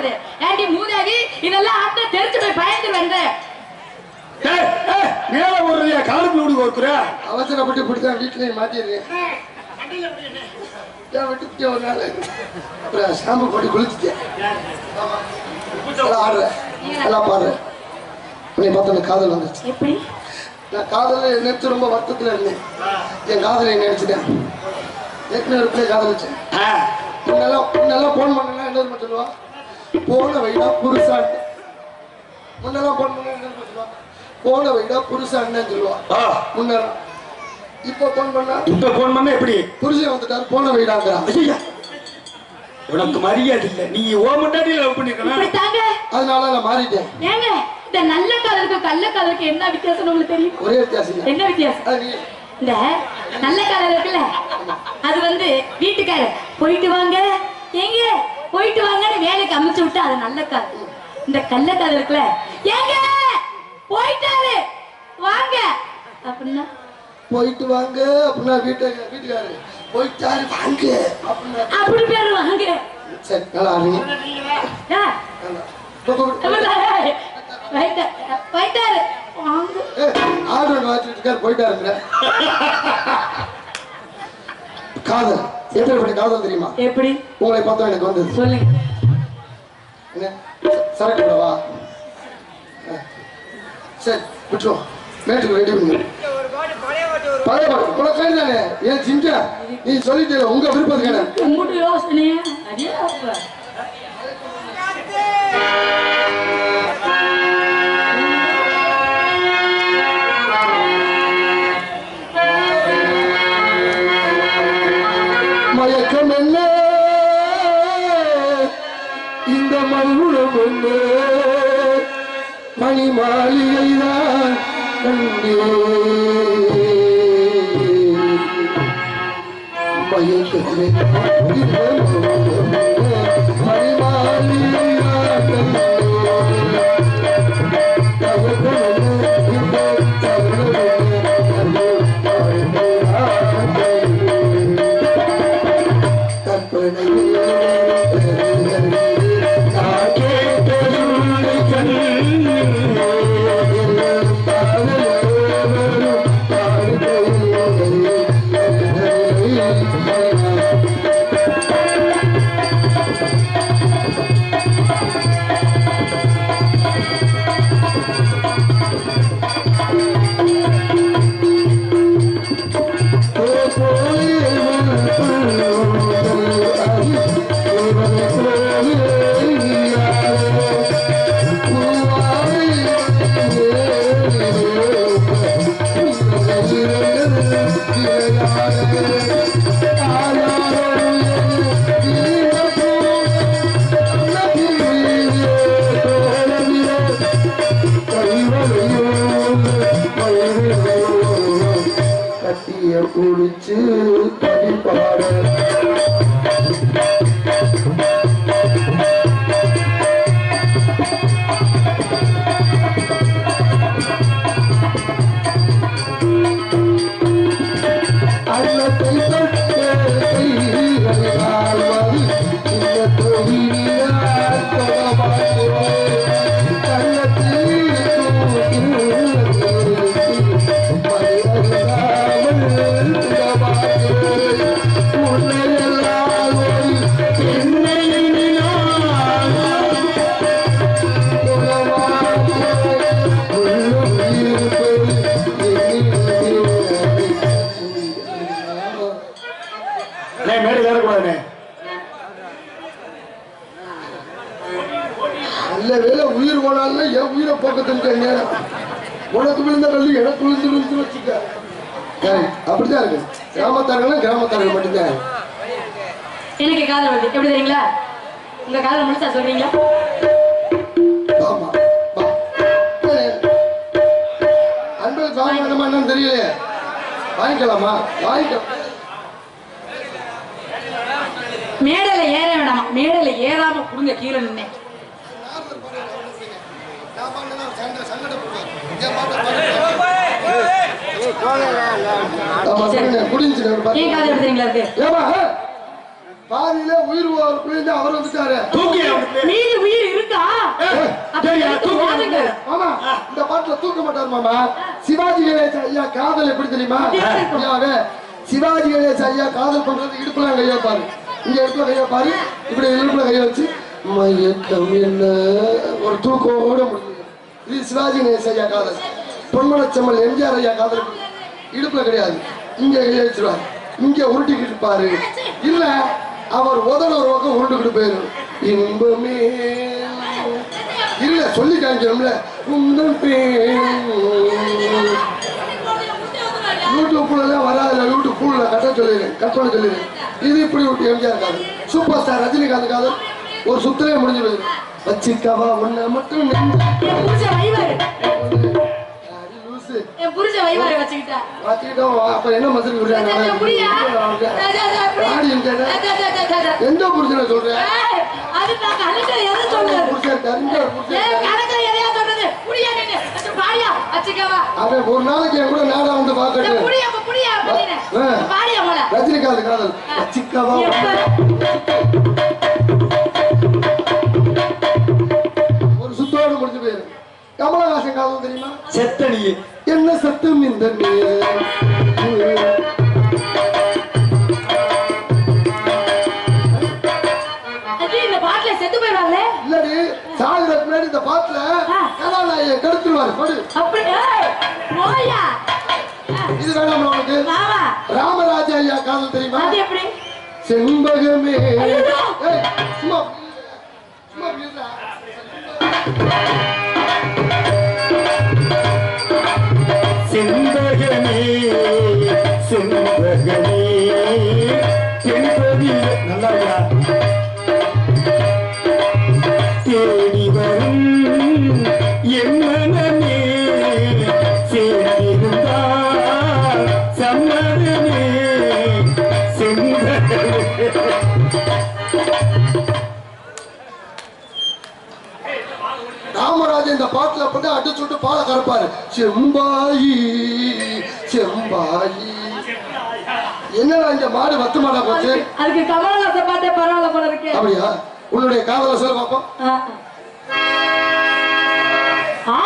பாக்குறது ஏண்டி மூதாவி இதெல்லாம் ஆட்ட தெரிச்சு போய் பயந்து வந்த. மேல ஒரு காலுக்கு விடு ஒருக்குற அவசரப்பட்டு இப்படிதான் வீட்லயும் மாட்டிடுறேன் ஏன் விட்டு ஒரு நாள் அப்புறம் ஷாம்பு போட்டு குளிச்சுட்டேன். ஆடுறேன் எல்லாம் பாடுறேன் உன்னை பார்த்து எனக்கு காதல் வந்துச்சு. எப்படி? நான் காதல நினைச்சு ரொம்ப வருத்தத்துல இருந்தேன். என் காதலை நினைச்சிட்டேன். ஏற்கனவே ஒரு பிள்ளை காதலிச்சேன். முன்னெல்லாம் முன்னெல்லாம் போன் பண்ணா என்ன தெரியுமா சொல்லுவா. போன வைடா புருஷான் முன்னெல்லாம் போன் பண்ணா போன வைடா புருஷான்னு சொல்லுவா முன்னெல்லாம் இப்போ போன் பண்ணா? இப்ப போன் பண்ண எப்படி? புருஷன் வந்துட்டார் போன வைடாங்கிறான் ஐயா உனக்கு மரியாதை இல்ல. நீ ஓ முன்னாடி லவ் தாங்க அதனால நான் மாறிட்டேன். ஏங்க இந்த நல்ல காதலுக்கும் கள்ள காதலுக்கு என்ன வித்தியாசம் உங்களுக்கு தெரியும்? ஒரே வித்தியாசம் என்ன வித்தியாசம்? இந்த நல்ல காதல் இருக்குல்ல அது வந்து வீட்டுக்காரர். போயிட்டு வாங்க. ஏங்க போயிட்டு வாங்கன்னு வேலைக்கு அமைச்சு விட்டா அது நல்ல காதல் இந்த கள்ள காதல் இருக்குல்ல? ஏங்க! போயிட்டாரு! வாங்க! அப்படின்னா? போயிட்டு வாங்க அப்படின்னா வீட்டு வீட்டுக்காரு போயிட்டாரு வாங்க அப்படி பேரு வாங்க. சரி நல்லா போயிட்டாரு. ஆர்டர் வாங்கிட்டு இருக்காரு போயிட்டாருங்கிற காதல். எப்படிப்பட்ட காதல் தெரியுமா? எப்படி? உங்களை பார்த்தா எனக்கு வந்தது சொல்லுங்க. என்ன? சரக்கு விடவா ஆ. சரி விட்டுருவோம். மேட்டுக்கு ரெடி பண்ணுங்க பழைய பாட்டு உனக்கு தானே? ஏன் சிஞ்சா நீ சொல்லிட்டு உங்க விருப்பத்துக்கான உங்கள்கிட்ட யோசனையா மணி மாளிகை தான் கண்டே மயக்கத்திலே மணி மாளிகை കുളിച്ച് உயிர் போனாலும் என் உயிரை போக்கத்துக்கு நேரம் உனக்கு விழுந்த கல்லு எனக்கு விழுந்து விழுந்து வச்சுக்க. அப்படிதான் இருக்கு. கிராமத்தார்கள் கிராமத்தார்கள் மட்டும்தான். எனக்கு காதல் வருது எப்படி தெரியுங்களா? உங்க காதல் முடிச்சா சொல்றீங்களா? ஆமா வேணுமா என்னன்னு தெரியலையே வாங்கிக்கலாமா? வாங்கிக்கலாம். மேடையில ஏற வேணாமா. மேடையில ஏறாம கொடுங்க கீழே நின்னேன் ஆமா, சொல்லுங்க. முடிஞ்சுச்சு, ஒரு பத்து. ஏன் காதல் எப்படி தெரியுங்களா இருக்கு ஏம்மா, ஆ? பாதியில உயிர் பிள்ளைங்க அவர் வந்துட்டாரு தூக்கி மீதி உயிர் இருக்கா இந்த பாட்டுல தூக்க மாட்டார் மாமா சிவாஜி கணேச ஐயா காதல் எப்படி தெரியுமா ஐயாவே சிவாஜி கணேச ஐயா காதல் பண்றது இடுப்புல கைய பாரு இங்க இடுப்புல கைய பாரு இப்படி இடுப்புல கைய வச்சு மயக்கம் என்ன ஒரு தூக்கோட முடிஞ்சது இது சிவாஜி கணேச ஐயா காதல் பொன்மனச்சம்மல் எம்ஜிஆர் ஐயா காதல் இடுப்புல கிடையாது. இங்க கைய இங்கே இங்க உருட்டிக்கிட்டு இருப்பாரு. இல்ல அவர் உதட ஒரு பக்கம் உருண்டுக்கிட்டு போயிடும் இன்பமே இல்ல சொல்லி காமிக்கணும்ல. உங்கள் யூடியூப்ல எல்லாம் வராதுல யூடியூப் ஃபுல்ல கட்ட சொல்லிடுறேன் கட் பண்ண சொல்லிடுறேன் இது இப்படி விட்டு எம்ஜிஆர் காதல். சூப்பர் ஸ்டார் ரஜினிகாந்த் காதல். ஒரு சுத்திலே முடிஞ்சு போயிடும் வச்சிக்கவா ஒன்ன மட்டும்? எந்த புருஷனை சொல்றேன் அவன் ஒரு நாளைக்கு என் கூட நாடா வந்து பாக்கட்டும் ரஜினிகாந்த் காதல். வச்சிக்கவா சாகுறதுக்கு முன்னாடி இந்த பாட்டுல கதாநாயகன் கெடுத்துருவாரு. படு. இது வேணாம் உனக்கு? ராமராஜா ஐயா காதல் தெரியுமா? அது எப்படி? செண்பகமே சும்மா சும்மா. செண்பகமே செண்பகமே நல்லா ராமராஜன் இந்த பாட்டுல போட்டு அடிச்சு விட்டு பால கறப்பாரு. செம்பாயி செம்பாயி. என்னடா இந்த மாடு வத்து மாடா போச்சு? அதுக்கு பரவாயில்ல போல இருக்கு. அப்படியா? உன்னுடைய காதல சொல்ல பாப்போம். ஆ